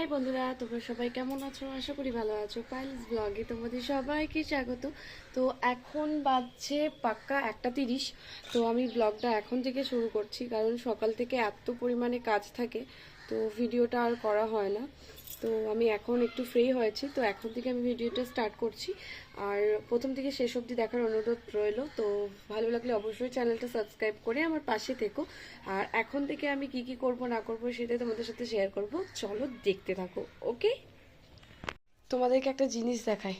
High বন্ধুরা, তোমরা সবাই কেমন আছো? আশা করি ভালো আছো। পাইলস ব্লগে তোমাদের সবাইকে স্বাগত। তো এখন বাজছে পাক্কা একটা তিরিশ। তো আমি ব্লগটা এখন থেকে শুরু করছি, কারণ সকাল থেকে এত পরিমাণে কাজ থাকে। তো ভিডিওটা আর করা হয় না। তো আমি এখন একটু ফ্রি হয়েছি তো এখন থেকে আমি ভিডিওটা স্টার্ট করছি। আর প্রথম থেকে শেষ অবধি দেখার অনুরোধ রইল তো ভালো লাগলে অবশ্যই চ্যানেলটা সাবস্ক্রাইব করে আমার পাশে থেকো। আর এখন থেকে আমি কি কি করব না করব সেটাই তোমাদের সাথে শেয়ার করব। চলো দেখতে থাকো ওকে তোমাদেরকে একটা জিনিস দেখাই।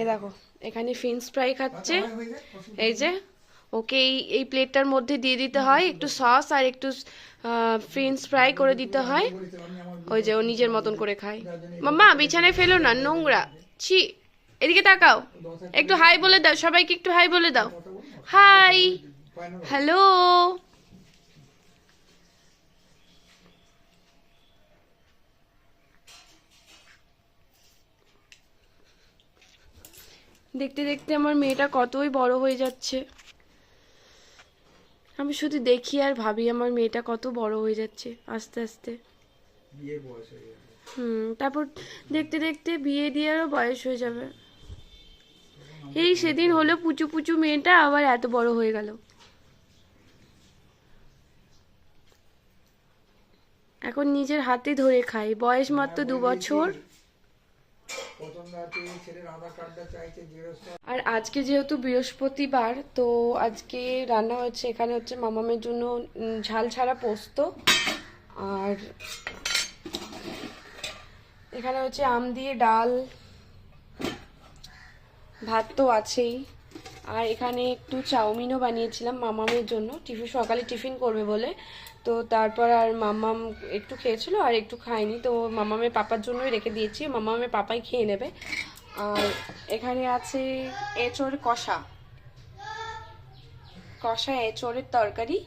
এ দেখো এখানে ফিন্স ফ্রাই খাচ্ছে। এই যে ওকে এই এই প্লেটটার মধ্যে দিয়ে দিতে হয়, একটু সস আর একটু ফ্রেঞ্চ ফ্রাই করে দিতে হয়। ওই যে ও নিজের মতন করে খায়। মাম্মা, বিছানায় ফেলো না, নোংরা। ছি, এদিকে তাকাও। একটু হাই বলে দাও, সবাইকে একটু হাই বলে দাও। Hi, hello. দেখতে দেখতে আমার মেয়েটা কতই বড় হয়ে যাচ্ছে। আমি শুধু দেখি আর ভাবি আমার মেয়েটা কত বড় হয়ে যাচ্ছে আস্তে আস্তে। হুম তারপর দেখতে দেখতে বিয়ে দিয়েও বয়স হয়ে যাবে। এই সেদিন হলো পুচু পুচু মেয়েটা আবার এত বড় হয়ে গেল। এখন নিজের হাতে ধরে খাই বয়স মাত্র দু বছর। আর আজকে যেহেতু বৃহস্পতিবার, তো আজকে রান্না হচ্ছে, এখানে হচ্ছে মামামের জন্য ঝাল ছাড়া পোস্ত। আর এখানে হচ্ছে আম দিয়ে ডাল। ভাত তো আছেই। আর এখানে একটু চাউমিনও বানিয়েছিলাম মামামের জন্য। টিফিন সকালে টিফিন করবে বলে। তো তারপর আর মামাম একটু খেয়েছিল আর একটু খায়নি। তো মামামের পাপার জন্যই রেখে দিয়েছি। মামামের পাপাই খেয়ে নেবে। আর এখানে আছে এঁচড় কষা। কষা এঁচড়ের তরকারি।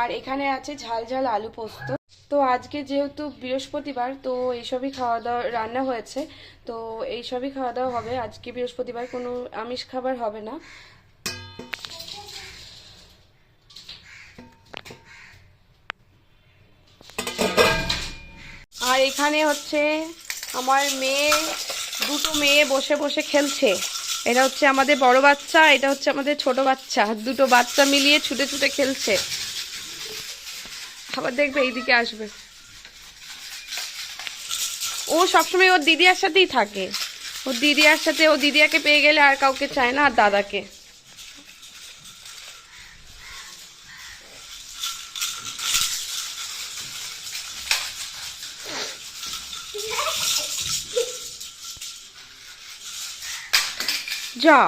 আর এখানে আছে ঝাল ঝাল আলু পোস্ত। তো আজকে যেহেতু বৃহস্পতিবার, তো এইসবই খাওয়া দাওয়া রান্না হয়েছে। তো এইসবই খাওয়া দাওয়া হবে। আজকে বৃহস্পতিবার কোনো আমিষ খাবার হবে না। আর এখানে হচ্ছে আমার মেয়ে, দুটো মেয়ে বসে বসে খেলছে। এটা হচ্ছে আমাদের বড় বাচ্চা, এটা হচ্ছে আমাদের ছোট বাচ্চা। দুটো বাচ্চা মিলিয়ে ছুটে ছুটে খেলছে। আবার দেখবে এইদিকে আসবে। ও সবসময় ওর দিদিয়ার সাথেই থাকে। ওর দিদিয়ার সাথে, ও দিদিয়াকে পেয়ে গেলে আর কাউকে চায় না, আর দাদাকে। যা।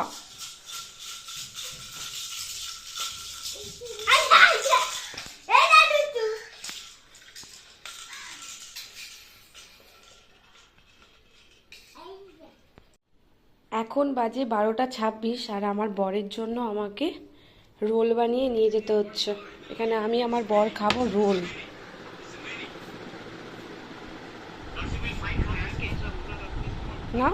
এখন বাজে বারোটা ছাব্বিশ আর আমার বরের জন্য আমাকে রোল বানিয়ে নিয়ে যেতে হচ্ছে। এখানে আমি আমার বর খাব রোল। না?